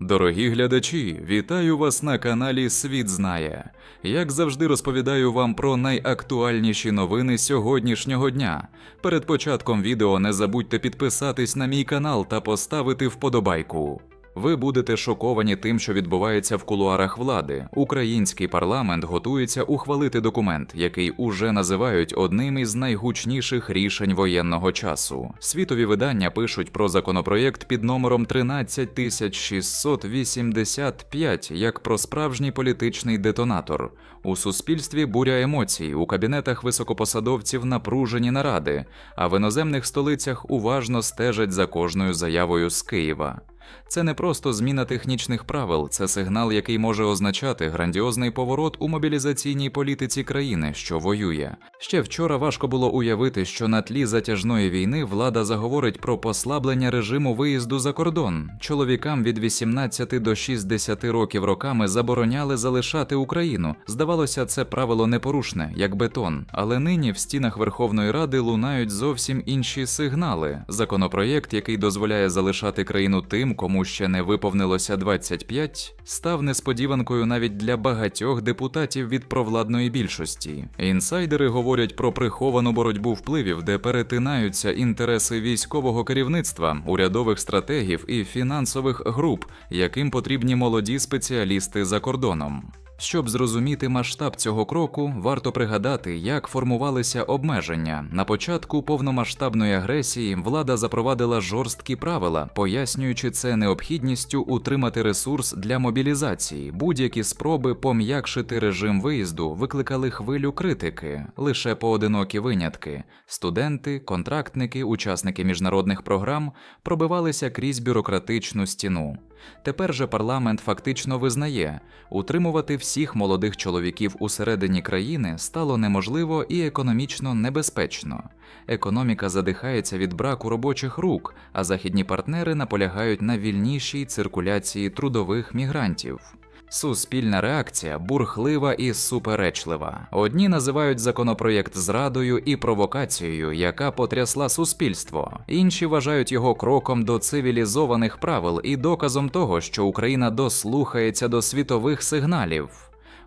Дорогі глядачі, вітаю вас на каналі Світ Знає. Як завжди розповідаю вам про найактуальніші новини сьогоднішнього дня. Перед початком відео не забудьте підписатись на мій канал та поставити вподобайку. Ви будете шоковані тим, що відбувається в кулуарах влади. Український парламент готується ухвалити документ, який уже називають одним із найгучніших рішень воєнного часу. Світові видання пишуть про законопроєкт під номером 13685 як про справжній політичний детонатор. У суспільстві буря емоцій, у кабінетах високопосадовців напружені наради, а в іноземних столицях уважно стежать за кожною заявою з Києва. Це не просто зміна технічних правил, це сигнал, який може означати грандіозний поворот у мобілізаційній політиці країни, що воює. Ще вчора важко було уявити, що на тлі затяжної війни влада заговорить про послаблення режиму виїзду за кордон. Чоловікам від 18 до 60 років роками забороняли залишати Україну. Здавалося, це правило непорушне, як бетон. Але нині в стінах Верховної Ради лунають зовсім інші сигнали. Законопроєкт, який дозволяє залишати країну тим, кому ще не виповнилося 25, став несподіванкою навіть для багатьох депутатів від провладної більшості. Інсайдери говорять про приховану боротьбу впливів, де перетинаються інтереси військового керівництва, урядових стратегів і фінансових груп, яким потрібні молоді спеціалісти за кордоном. Щоб зрозуміти масштаб цього кроку, варто пригадати, як формувалися обмеження. На початку повномасштабної агресії влада запровадила жорсткі правила, пояснюючи це необхідністю утримати ресурс для мобілізації. Будь-які спроби пом'якшити режим виїзду викликали хвилю критики, лише поодинокі винятки. Студенти, контрактники, учасники міжнародних програм пробивалися крізь бюрократичну стіну. Тепер же парламент фактично визнає, утримувати всіх молодих чоловіків усередині країни стало неможливо і економічно небезпечно. Економіка задихається від браку робочих рук, а західні партнери наполягають на вільнішій циркуляції трудових мігрантів. Суспільна реакція бурхлива і суперечлива. Одні називають законопроєкт зрадою і провокацією, яка потрясла суспільство. Інші вважають його кроком до цивілізованих правил і доказом того, що Україна дослухається до світових сигналів.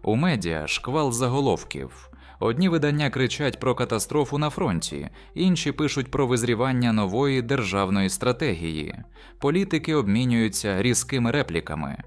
У медіа шквал заголовків. Одні видання кричать про катастрофу на фронті, інші пишуть про визрівання нової державної стратегії. Політики обмінюються різкими репліками.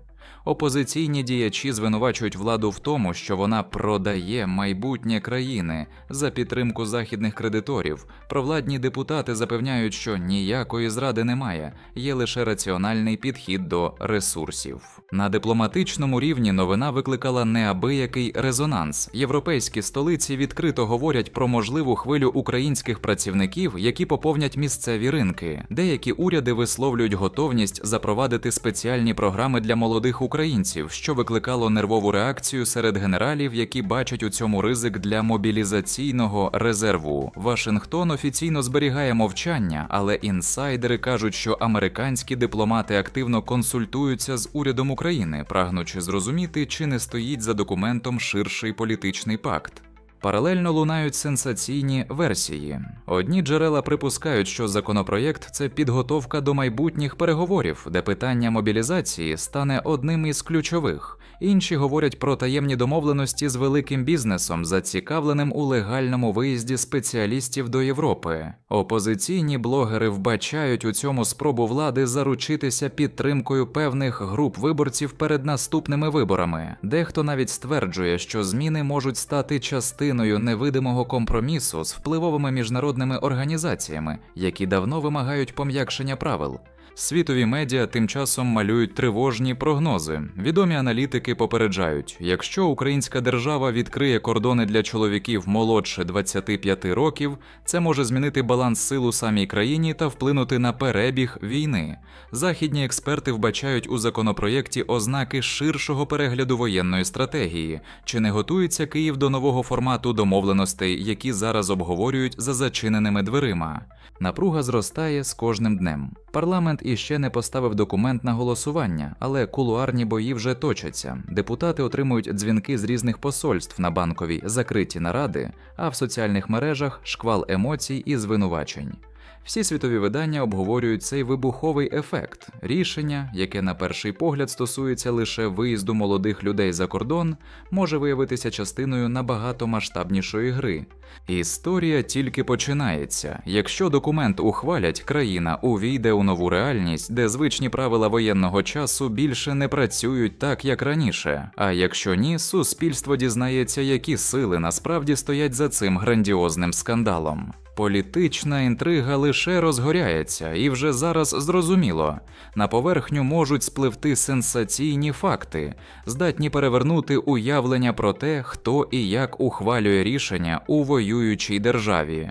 Опозиційні діячі звинувачують владу в тому, що вона продає майбутнє країни за підтримку західних кредиторів. Провладні депутати запевняють, що ніякої зради немає, є лише раціональний підхід до ресурсів. На дипломатичному рівні новина викликала неабиякий резонанс. Європейські столиці відкрито говорять про можливу хвилю українських працівників, які поповнять місцеві ринки. Деякі уряди висловлюють готовність запровадити спеціальні програми для молодих українців, що викликало нервову реакцію серед генералів, які бачать у цьому ризик для мобілізаційного резерву. Вашингтон офіційно зберігає мовчання, але інсайдери кажуть, що американські дипломати активно консультуються з урядом України, прагнучи зрозуміти, чи не стоїть за документом ширший політичний пакт. Паралельно лунають сенсаційні версії. Одні джерела припускають, що законопроєкт це підготовка до майбутніх переговорів, де питання мобілізації стане одним із ключових. Інші говорять про таємні домовленості з великим бізнесом, зацікавленим у легальному виїзді спеціалістів до Європи. Опозиційні блогери вбачають у цьому спробу влади заручитися підтримкою певних груп виборців перед наступними виборами. Дехто навіть стверджує, що зміни можуть стати частиною невидимого компромісу з впливовими міжнародними організаціями, які давно вимагають пом'якшення правил. Світові медіа тим часом малюють тривожні прогнози. Відомі аналітики попереджають: якщо українська держава відкриє кордони для чоловіків молодше 25 років, це може змінити баланс сил у самій країні та вплинути на перебіг війни. Західні експерти вбачають у законопроєкті ознаки ширшого перегляду воєнної стратегії. Чи не готується Київ до нового формату домовленостей, які зараз обговорюють за зачиненими дверима? Напруга зростає з кожним днем. Парламент іще не поставив документ на голосування, але кулуарні бої вже точаться. Депутати отримують дзвінки з різних посольств на банковій закриті наради, а в соціальних мережах шквал емоцій і звинувачень. Всі світові видання обговорюють цей вибуховий ефект. Рішення, яке на перший погляд стосується лише виїзду молодих людей за кордон, може виявитися частиною набагато масштабнішої гри. Історія тільки починається. Якщо документ ухвалять, країна увійде у нову реальність, де звичні правила воєнного часу більше не працюють так, як раніше. А якщо ні, суспільство дізнається, які сили насправді стоять за цим грандіозним скандалом. Політична інтрига лише розгоряється, і вже зараз зрозуміло на поверхню можуть спливти сенсаційні факти, здатні перевернути уявлення про те, хто і як ухвалює рішення у воюючій державі.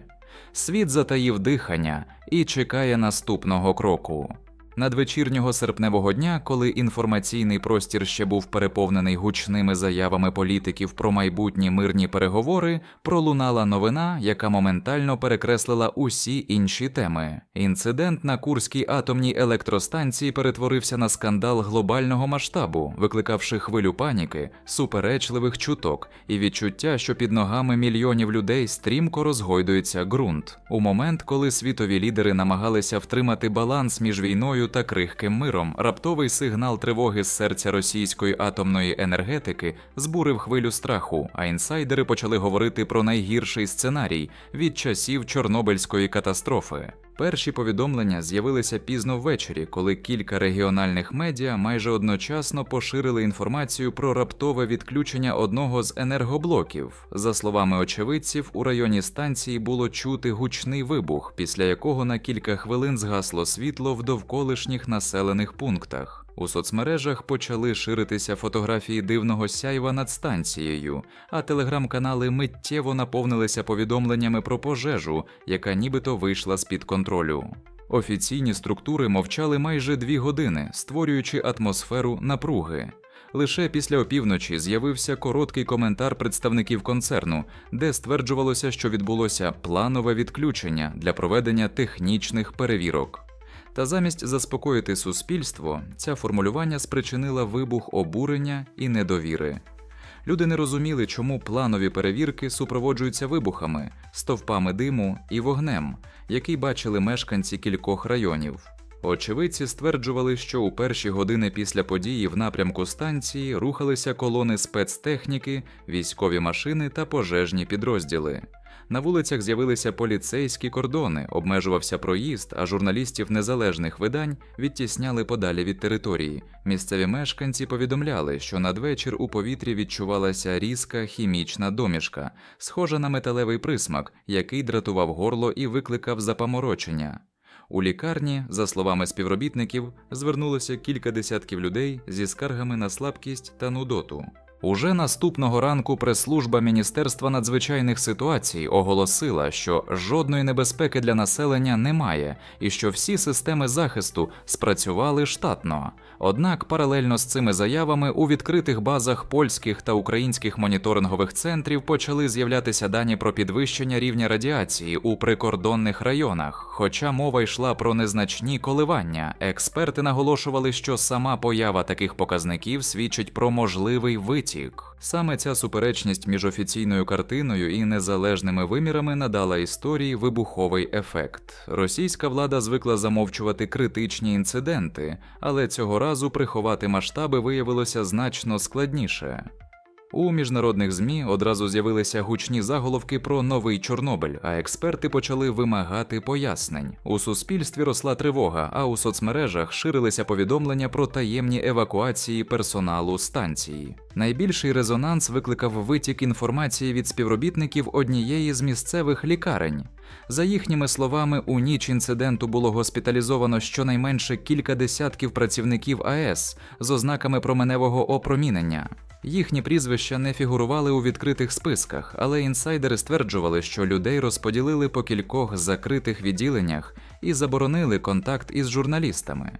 Світ затаїв дихання і чекає наступного кроку. Надвечірнього серпневого дня, коли інформаційний простір ще був переповнений гучними заявами політиків про майбутні мирні переговори, пролунала новина, яка моментально перекреслила усі інші теми. Інцидент на Курській атомній електростанції перетворився на скандал глобального масштабу, викликавши хвилю паніки, суперечливих чуток і відчуття, що під ногами мільйонів людей стрімко розгойдується ґрунт. У момент, коли світові лідери намагалися втримати баланс між війною та крихким миром, раптовий сигнал тривоги з серця російської атомної енергетики збурив хвилю страху, а інсайдери почали говорити про найгірший сценарій від часів Чорнобильської катастрофи. Перші повідомлення з'явилися пізно ввечері, коли кілька регіональних медіа майже одночасно поширили інформацію про раптове відключення одного з енергоблоків. За словами очевидців, у районі станції було чути гучний вибух, після якого на кілька хвилин згасло світло в довколишніх населених пунктах. У соцмережах почали ширитися фотографії дивного сяйва над станцією, а телеграм-канали миттєво наповнилися повідомленнями про пожежу, яка нібито вийшла з під контролю. Офіційні структури мовчали майже дві години, створюючи атмосферу напруги. Лише після опівночі з'явився короткий коментар представників концерну, де стверджувалося, що відбулося планове відключення для проведення технічних перевірок. Та замість заспокоїти суспільство, ця формулювання спричинила вибух обурення і недовіри. Люди не розуміли, чому планові перевірки супроводжуються вибухами, стовпами диму і вогнем, який бачили мешканці кількох районів. Очевидці стверджували, що у перші години після події в напрямку станції рухалися колони спецтехніки, військові машини та пожежні підрозділи. На вулицях з'явилися поліцейські кордони, обмежувався проїзд, а журналістів незалежних видань відтісняли подалі від території. Місцеві мешканці повідомляли, що надвечір у повітрі відчувалася різка хімічна домішка, схожа на металевий присмак, який дратував горло і викликав запаморочення. У лікарні, за словами співробітників, звернулося кілька десятків людей зі скаргами на слабкість та нудоту. Уже наступного ранку прес-служба Міністерства надзвичайних ситуацій оголосила, що жодної небезпеки для населення немає і що всі системи захисту спрацювали штатно. Однак, паралельно з цими заявами у відкритих базах польських та українських моніторингових центрів почали з'являтися дані про підвищення рівня радіації у прикордонних районах. Хоча мова йшла про незначні коливання, експерти наголошували, що сама поява таких показників свідчить про можливий витік втік. Саме ця суперечність між офіційною картиною і незалежними вимірами надала історії вибуховий ефект. Російська влада звикла замовчувати критичні інциденти, але цього разу приховати масштаби виявилося значно складніше. У міжнародних змі одразу з'явилися гучні заголовки про новий Чорнобиль, а експерти почали вимагати пояснень. У суспільстві росла тривога, а у соцмережах ширилися повідомлення про таємні евакуації персоналу станції. Найбільший резонанс викликав витік інформації від співробітників однієї з місцевих лікарень. За їхніми словами, у ніч інциденту було госпіталізовано щонайменше кілька десятків працівників АЕС з ознаками променевого опромінення. Їхні прізвища не фігурували у відкритих списках, але інсайдери стверджували, що людей розподілили по кількох закритих відділеннях і заборонили контакт із журналістами.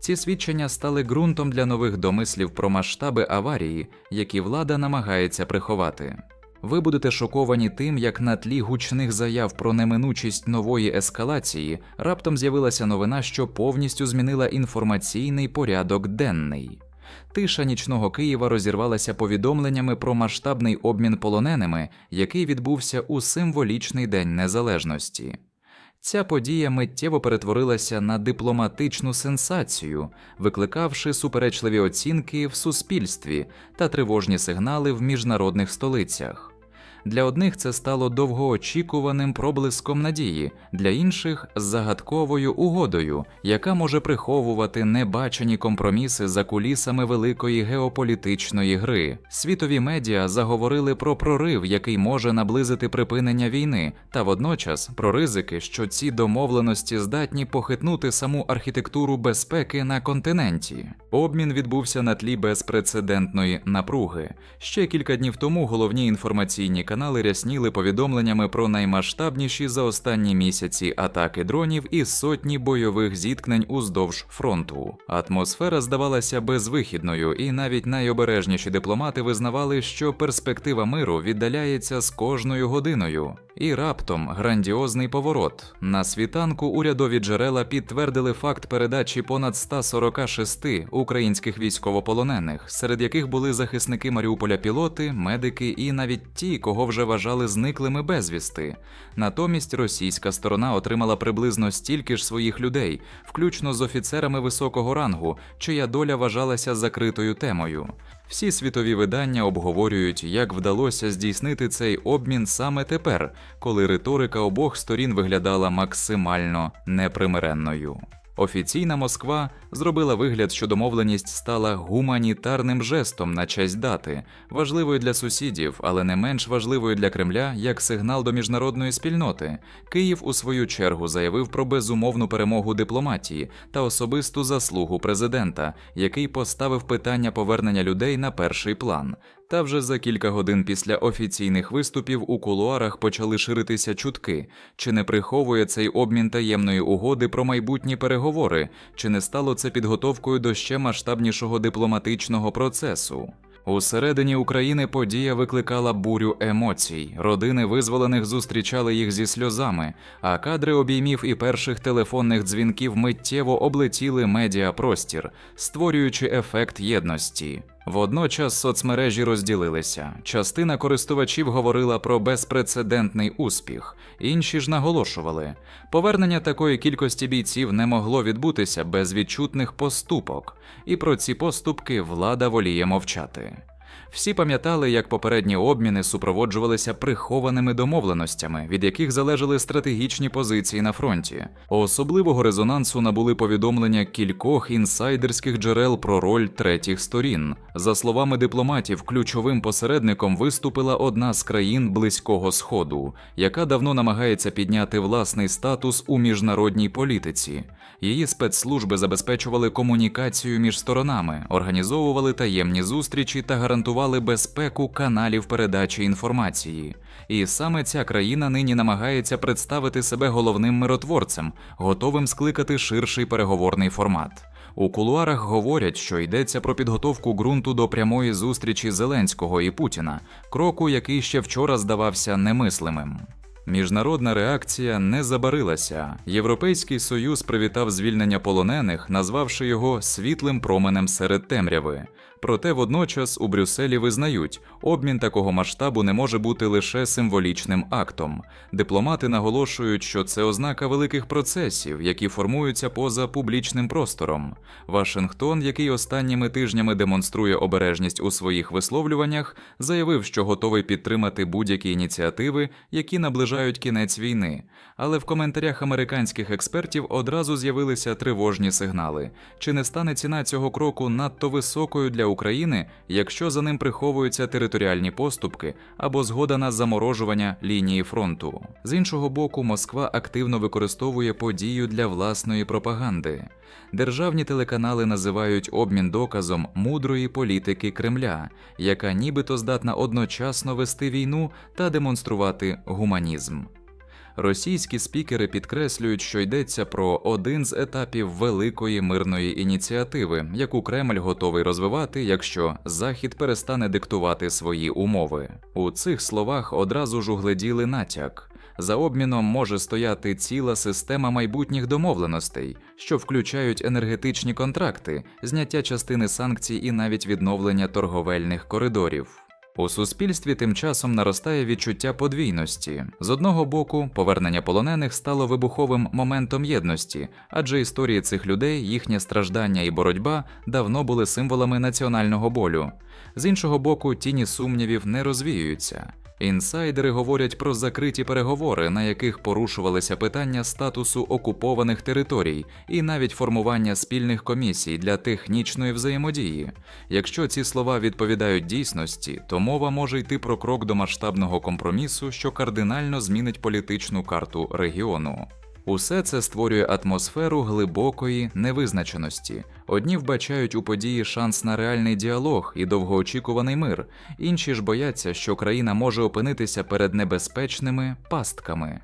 Ці свідчення стали ґрунтом для нових домислів про масштаби аварії, які влада намагається приховати. Ви будете шоковані тим, як на тлі гучних заяв про неминучість нової ескалації раптом з'явилася новина, що повністю змінила інформаційний порядок денний. Тиша нічного Києва розірвалася повідомленнями про масштабний обмін полоненими, який відбувся у символічний день незалежності. Ця подія миттєво перетворилася на дипломатичну сенсацію, викликавши суперечливі оцінки в суспільстві та тривожні сигнали в міжнародних столицях. Для одних це стало довгоочікуваним проблиском надії, для інших загадковою угодою, яка може приховувати небачені компроміси за кулісами великої геополітичної гри. Світові медіа заговорили про прорив, який може наблизити припинення війни, та водночас про ризики, що ці домовленості здатні похитнути саму архітектуру безпеки на континенті. Обмін відбувся на тлі безпрецедентної напруги. Ще кілька днів тому головні інформаційні канали рясніли повідомленнями про наймасштабніші за останні місяці атаки дронів і сотні бойових зіткнень уздовж фронту. Атмосфера здавалася безвихідною, і навіть найобережніші дипломати визнавали, що перспектива миру віддаляється з кожною годиною. І раптом грандіозний поворот. На світанку урядові джерела підтвердили факт передачі понад 146 українських військовополонених, серед яких були захисники Маріуполя пілоти, медики і навіть ті, кого вже вважали зниклими безвісти. Натомість російська сторона отримала приблизно стільки ж своїх людей, включно з офіцерами високого рангу, чия доля вважалася закритою темою. Всі світові видання обговорюють, як вдалося здійснити цей обмін саме тепер, коли риторика обох сторін виглядала максимально непримиренною. Офіційна Москва зробила вигляд, що домовленість стала гуманітарним жестом на честь дати, важливою для сусідів, але не менш важливою для Кремля як сигнал до міжнародної спільноти. Київ у свою чергу заявив про безумовну перемогу дипломатії та особисту заслугу президента, який поставив питання повернення людей на перший план. Та вже за кілька годин після офіційних виступів у кулуарах почали ширитися чутки, чи не приховує цей обмін таємної угоди про майбутні переговори, чи не стало це підготовкою до ще масштабнішого дипломатичного процесу. Усередині України подія викликала бурю емоцій. Родини визволених зустрічали їх зі сльозами, а кадри обіймів і перших телефонних дзвінків миттєво облетіли медіапростір, створюючи ефект єдності. Водночас соцмережі розділилися. Частина користувачів говорила про безпрецедентний успіх, інші ж наголошували, повернення такої кількості бійців не могло відбутися без відчутних поступок, і про ці поступки влада воліє мовчати. Всі пам'ятали, як попередні обміни супроводжувалися прихованими домовленостями, від яких залежали стратегічні позиції на фронті. Особливого резонансу набули повідомлення кількох інсайдерських джерел про роль третіх сторін. За словами дипломатів, ключовим посередником виступила одна з країн Близького Сходу, яка давно намагається підняти власний статус у міжнародній політиці. Її спецслужби забезпечували комунікацію між сторонами, організовували таємні зустрічі та гарантували безпеку каналів передачі інформації. І саме ця країна нині намагається представити себе головним миротворцем, готовим скликати ширший переговорний формат. У кулуарах говорять, що йдеться про підготовку ґрунту до прямої зустрічі Зеленського і Путіна, кроку, який ще вчора здавався немислимим. Міжнародна реакція не забарилася. Європейський союз привітав звільнення полонених, назвавши його світлим променем серед темряви. Проте водночас у Брюсселі визнають, обмін такого масштабу не може бути лише символічним актом. Дипломати наголошують, що це ознака великих процесів, які формуються поза публічним простором. Вашингтон, який останніми тижнями демонструє обережність у своїх висловлюваннях, заявив, що готовий підтримати будь-які ініціативи, які наближають кінець війни. Але в коментарях американських експертів одразу з'явилися тривожні сигнали. Чи не стане ціна цього кроку надто високою для України, якщо за ним приховуються територіальні поступки або згода на заморожування лінії фронту? З іншого боку, Москва активно використовує подію для власної пропаганди. Державні телеканали називають обмін доказом мудрої політики Кремля, яка нібито здатна одночасно вести війну та демонструвати гуманізм. Російські спікери підкреслюють, що йдеться про один з етапів великої мирної ініціативи, яку Кремль готовий розвивати, якщо Захід перестане диктувати свої умови. У цих словах одразу ж угледіли натяк. За обміном може стояти ціла система майбутніх домовленостей, що включають енергетичні контракти, зняття частини санкцій і навіть відновлення торговельних коридорів. У суспільстві тим часом наростає відчуття подвійності. З одного боку, повернення полонених стало вибуховим моментом єдності, адже історії цих людей, їхнє страждання і боротьба давно були символами національного болю. З іншого боку, тіні сумнівів не розвіюються. Інсайдери говорять про закриті переговори, на яких порушувалися питання статусу окупованих територій і навіть формування спільних комісій для технічної взаємодії. Якщо ці слова відповідають дійсності, то мова може йти про крок до масштабного компромісу, що кардинально змінить політичну карту регіону. Усе це створює атмосферу глибокої невизначеності. Одні вбачають у події шанс на реальний діалог і довгоочікуваний мир, інші ж бояться, що країна може опинитися перед небезпечними пастками.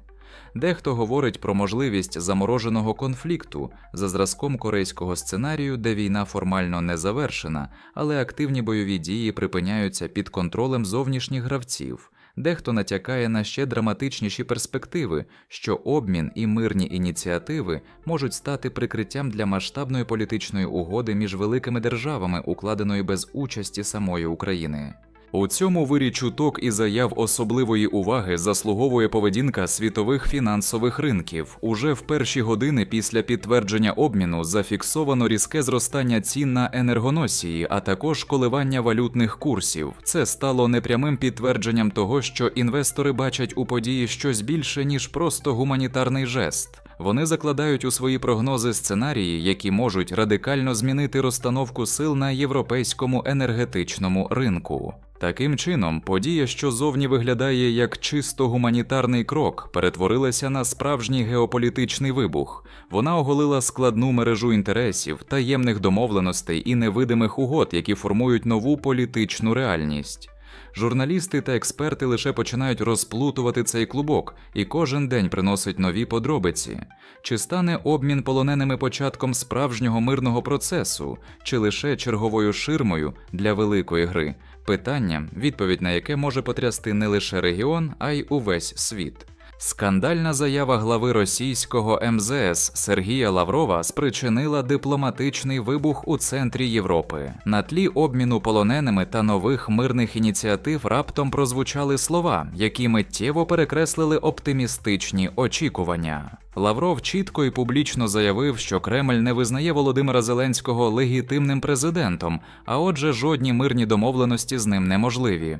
Дехто говорить про можливість замороженого конфлікту за зразком корейського сценарію, де війна формально не завершена, але активні бойові дії припиняються під контролем зовнішніх гравців. Дехто натякає на ще драматичніші перспективи, що обмін і мирні ініціативи можуть стати прикриттям для масштабної політичної угоди між великими державами, укладеної без участі самої України. У цьому вирі чуток і заяв особливої уваги заслуговує поведінка світових фінансових ринків. Уже в перші години після підтвердження обміну зафіксовано різке зростання цін на енергоносії, а також коливання валютних курсів. Це стало непрямим підтвердженням того, що інвестори бачать у події щось більше ніж просто гуманітарний жест. Вони закладають у свої прогнози сценарії, які можуть радикально змінити розстановку сил на європейському енергетичному ринку. Таким чином, подія, що зовні виглядає як чисто гуманітарний крок, перетворилася на справжній геополітичний вибух. Вона оголила складну мережу інтересів, таємних домовленостей і невидимих угод, які формують нову політичну реальність. Журналісти та експерти лише починають розплутувати цей клубок, і кожен день приносить нові подробиці. Чи стане обмін полоненими початком справжнього мирного процесу, чи лише черговою ширмою для великої гри? Питання, відповідь на яке може потрясти не лише регіон, а й увесь світ. Скандальна заява глави російського МЗС Сергія Лаврова спричинила дипломатичний вибух у центрі Європи. На тлі обміну полоненими та нових мирних ініціатив раптом прозвучали слова, які миттєво перекреслили оптимістичні очікування. Лавров чітко і публічно заявив, що Кремль не визнає Володимира Зеленського легітимним президентом, а отже, жодні мирні домовленості з ним неможливі.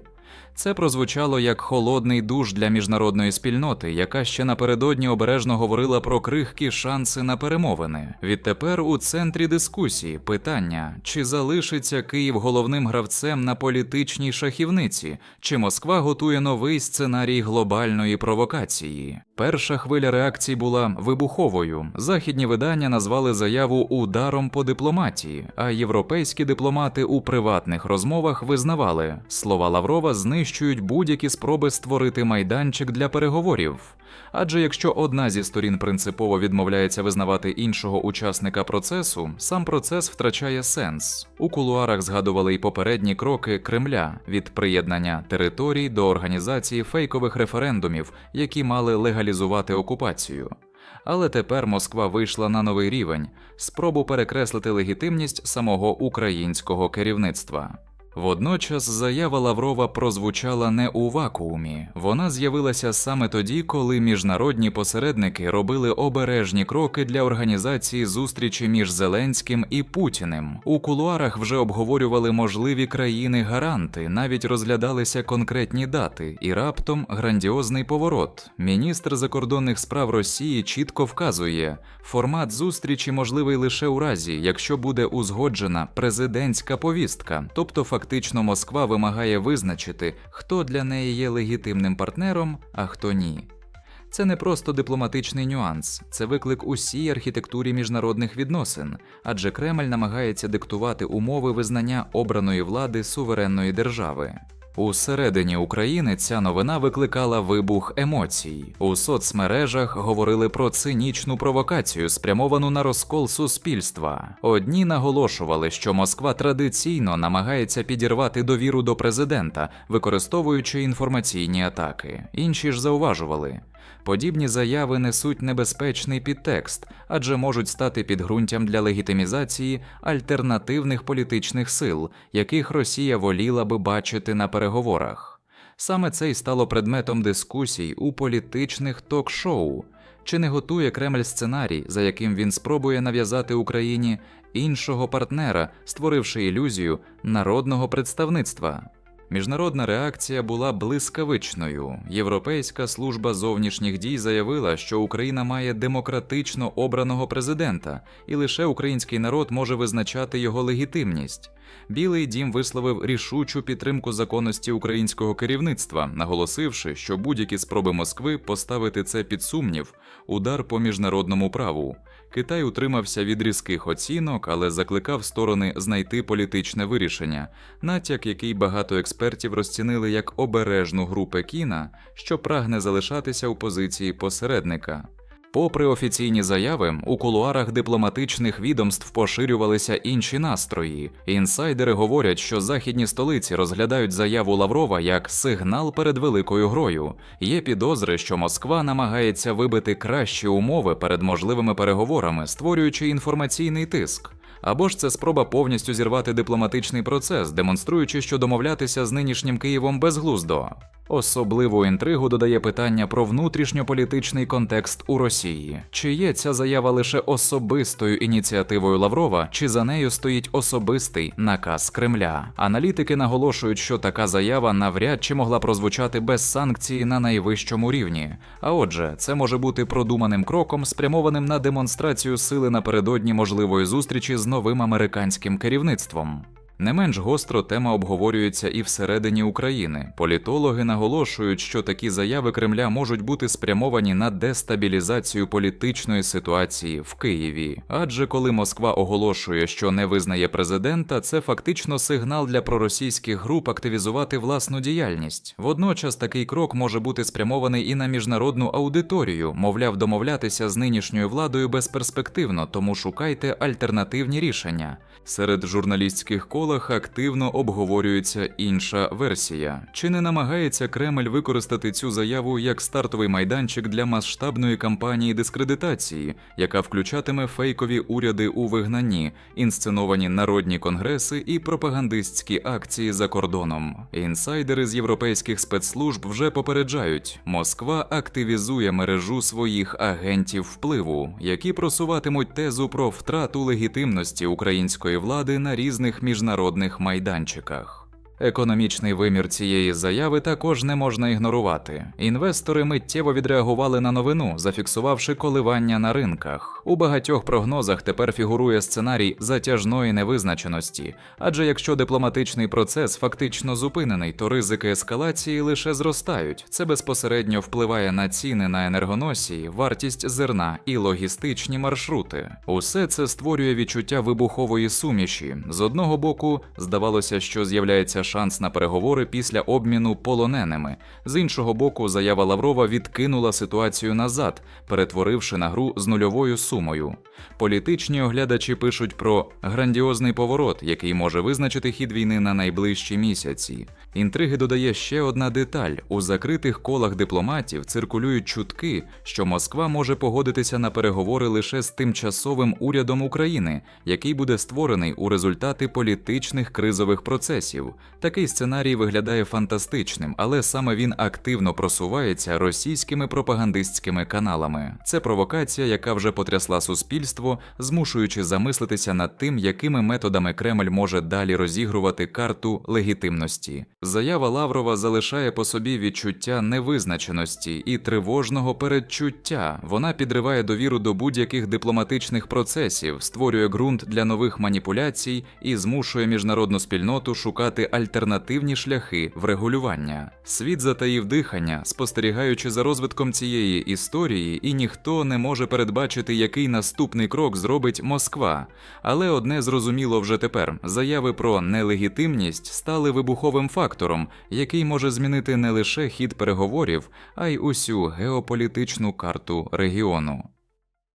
Це прозвучало як холодний душ для міжнародної спільноти, яка ще напередодні обережно говорила про крихкі шанси на перемовини. Відтепер у центрі дискусії питання, чи залишиться Київ головним гравцем на політичній шахівниці, чи Москва готує новий сценарій глобальної провокації. Перша хвиля реакцій була вибуховою. Західні видання назвали заяву ударом по дипломатії, а європейські дипломати у приватних розмовах визнавали, слова Лаврова знищують будь-які спроби створити майданчик для переговорів. Адже якщо одна зі сторін принципово відмовляється визнавати іншого учасника процесу, сам процес втрачає сенс. У кулуарах згадували й попередні кроки Кремля від приєднання територій до організації фейкових референдумів, які мали легалізувати окупацію. Але тепер Москва вийшла на новий рівень спробу перекреслити легітимність самого українського керівництва. Водночас заява Лаврова прозвучала не у вакуумі. Вона з'явилася саме тоді, коли міжнародні посередники робили обережні кроки для організації зустрічі між Зеленським і Путіним. У кулуарах вже обговорювали можливі країни-гаранти, навіть розглядалися конкретні дати, і раптом грандіозний поворот. Міністр закордонних справ Росії чітко вказує, формат зустрічі можливий лише у разі, якщо буде узгоджена президентська повістка, тобто фактично Фактично, Москва вимагає визначити, хто для неї є легітимним партнером, а хто ні. Це не просто дипломатичний нюанс, це виклик усій архітектурі міжнародних відносин, адже Кремль намагається диктувати умови визнання обраної влади суверенної держави. У середині України ця новина викликала вибух емоцій. У соцмережах говорили про цинічну провокацію, спрямовану на розкол суспільства. Одні наголошували, що Москва традиційно намагається підірвати довіру до президента, використовуючи інформаційні атаки. Інші ж зауважували. Подібні заяви несуть небезпечний підтекст, адже можуть стати підґрунтям для легітимізації альтернативних політичних сил, яких Росія воліла би бачити на переговорах. Саме це й стало предметом дискусій у політичних ток-шоу. Чи не готує Кремль сценарій, за яким він спробує нав'язати Україні іншого партнера, створивши ілюзію народного представництва? Міжнародна реакція була блискавичною. Європейська служба зовнішніх дій заявила, що Україна має демократично обраного президента, і лише український народ може визначати його легітимність. Білий дім висловив рішучу підтримку законності українського керівництва, наголосивши, що будь-які спроби Москви поставити це під сумнів удар по міжнародному праву. Китай утримався від різких оцінок, але закликав сторони знайти політичне вирішення, натяк, який багато експертів розцінили як обережну гру Пекіна, що прагне залишатися у позиції посередника. Попри офіційні заяви, у кулуарах дипломатичних відомств поширювалися інші настрої. Інсайдери говорять, що західні столиці розглядають заяву Лаврова як сигнал перед великою грою. Є підозри, що Москва намагається вибити кращі умови перед можливими переговорами, створюючи інформаційний тиск. Або ж це спроба повністю зірвати дипломатичний процес, демонструючи, що домовлятися з нинішнім Києвом безглуздо. Особливу інтригу додає питання про внутрішньополітичний контекст у Росії. Чи є ця заява лише особистою ініціативою Лаврова, чи за нею стоїть особистий наказ Кремля? Аналітики наголошують, що така заява навряд чи могла прозвучати без санкції на найвищому рівні. А отже, це може бути продуманим кроком, спрямованим на демонстрацію сили напередодні можливої зустрічі з новим американським керівництвом. Не менш гостро тема обговорюється і всередині України. Політологи наголошують, що такі заяви Кремля можуть бути спрямовані на дестабілізацію політичної ситуації в Києві. Адже коли Москва оголошує, що не визнає президента, це фактично сигнал для проросійських груп активізувати власну діяльність. Водночас такий крок може бути спрямований і на міжнародну аудиторію, мовляв, домовлятися з нинішньою владою безперспективно, тому шукайте альтернативні рішення. Серед журналістських колах активно обговорюється інша версія. Чи не намагається Кремль використати цю заяву як стартовий майданчик для масштабної кампанії дискредитації, яка включатиме фейкові уряди у вигнанні, інсценовані народні конгреси і пропагандистські акції за кордоном? Інсайдери з європейських спецслужб вже попереджають, Москва активізує мережу своїх агентів впливу, які просуватимуть тезу про втрату легітимності української влади на різних міжнародних майданчиках. Економічний вимір цієї заяви також не можна ігнорувати. Інвестори миттєво відреагували на новину, зафіксувавши коливання на ринках. У багатьох прогнозах тепер фігурує сценарій затяжної невизначеності, адже якщо дипломатичний процес фактично зупинений, то ризики ескалації лише зростають. Це безпосередньо впливає на ціни на енергоносії, вартість зерна і логістичні маршрути. Усе це створює відчуття вибухової суміші. З одного боку, здавалося, що з'являється шанс на переговори після обміну полоненими. З іншого боку, заява Лаврова відкинула ситуацію назад, перетворивши на гру з нульовою сумою. Політичні оглядачі пишуть про грандіозний поворот, який може визначити хід війни на найближчі місяці. Інтриги додає ще одна деталь: у закритих колах дипломатів циркулюють чутки, що Москва може погодитися на переговори лише з тимчасовим урядом України, який буде створений у результати політичних кризових процесів. Такий сценарій виглядає фантастичним, але саме він активно просувається російськими пропагандистськими каналами. Це провокація, яка вже потрясла суспільство, змушуючи замислитися над тим, якими методами Кремль може далі розігрувати карту легітимності. Заява Лаврова залишає по собі відчуття невизначеності і тривожного передчуття. Вона підриває довіру до будь-яких дипломатичних процесів, створює ґрунт для нових маніпуляцій і змушує міжнародну спільноту шукати альтернативні шляхи врегулювання. Світ затаїв дихання, спостерігаючи за розвитком цієї історії, і ніхто не може передбачити, який наступний крок зробить Москва. Але одне зрозуміло вже тепер: заяви про нелегітимність стали вибуховим фактором, який може змінити не лише хід переговорів, а й усю геополітичну карту регіону.